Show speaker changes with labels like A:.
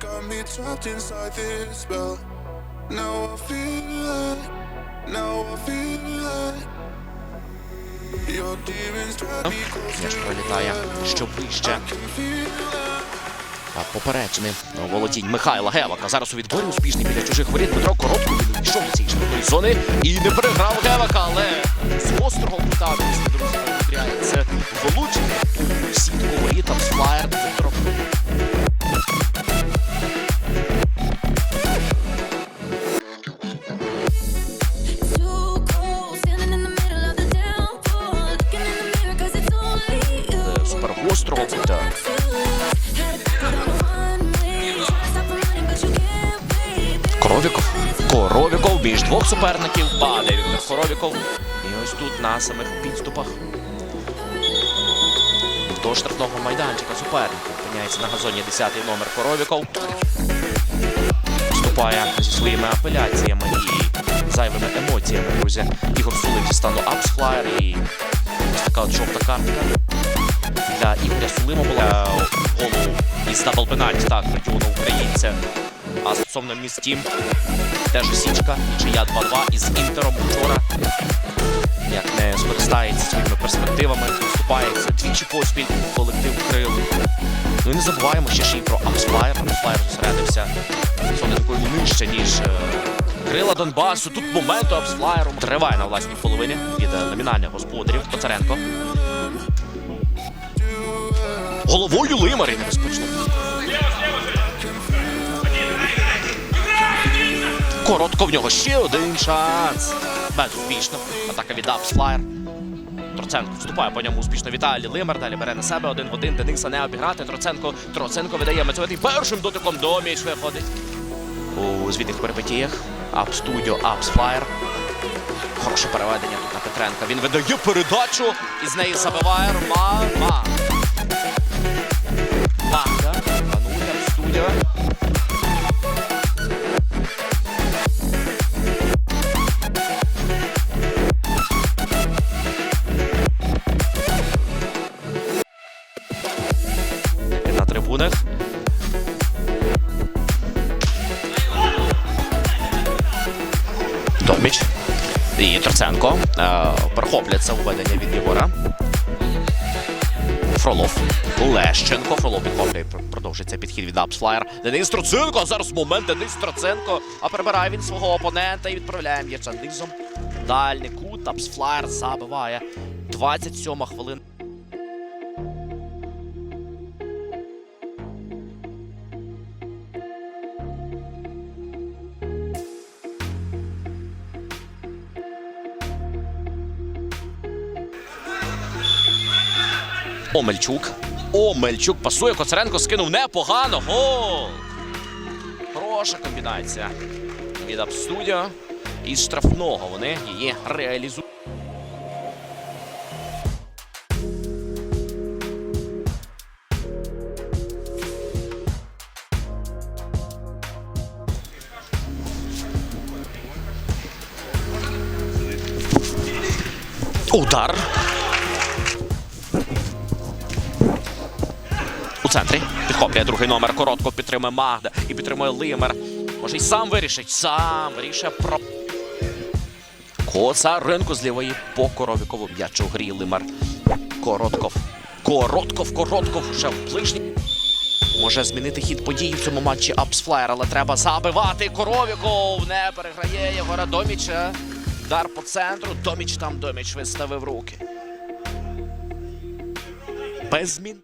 A: trapped inside this spell. Now I feel it. Now I feel it. Your demons drive me close to
B: пролітає що ближче. поперечним володінь Михайла Гевака. Зараз у відборі успішний біля чужих воріт Дмитро Коробко. Він вийшов до цієї швидкої зони і не переграв Гевака, але з острого кута друзі витряється влучити
C: wait.
B: Коровіков. Коровіков між двох суперників падає Віктор Коровіков. І ось тут на самих підступах до штрафного майданчика суперників. Опиняється на газоні 10-й номер Коровіков. Вступає зі своїми апеляціями і зайвими емоціями, друзі. Ігор Сулик стану апсфлаєр і ось така от жовта картка. Для Ігоря Сулима була голову із дабл пенальті, так, українця. А стосовно містім, теж січка, нічия 2-2 із Інтером вчора. Як не скористається своїми перспективами, вступається двічі поспіль колектив Крил. Ну і не забуваємо ще ще й про Апсфлаєр. Апсфлаєр зосередився соненькою нижче, ніж е, крила Донбасу. Тут моменту Апсфлаєру триває на власній половині від е, номінальних господарів Коцаренко. Головою Лимарі небезпечно. Коротко в нього ще один шанс. Безуспішно. Атака від Апсфлаєр. Троценко вступає по ньому успішно Віталій Лимар. Далі бере на себе один в один. Дениса не обіграти. Троценко. Троценко видає Мацьовитий першим дотиком до м'яч виходить. У звітних перипетіях. Ап студіо, Апсфлаєр. Хороше переведення тут на Петренка. Він видає передачу і з неї забиває Роман. Магда. Ануля студіо. на трибунах. Доміч і Троценко е, перехопляться у від Єгора. Фролов. Лещенко. Фролов підхоплює. Продовжується підхід від Апсфлаєр. Денис Троценко. Зараз момент Денис Троценко. А перебирає він свого опонента і відправляє м'яча низом. Дальний кут. Апсфлаєр забиває. 27 хвилина. Омельчук. Омельчук пасує. Коцаренко скинув непогано. Гол! Хороша комбінація від Апстудіо. Із штрафного вони її реалізують. Удар. У центрі підхоплює другий номер. Коротко підтримує Магда і підтримує Лимер. Може й сам вирішить. Сам вирішує про. Коцаренко з лівої по Коровікову м'яч у грі Лимер. Коротков. Коротков, Коротков вже в ближній. Може змінити хід подій в цьому матчі Апсфлаєр, але треба забивати. Коровіков не переграє Єгора Доміча. Дар по центру. Доміч там Доміч виставив руки. Без змін.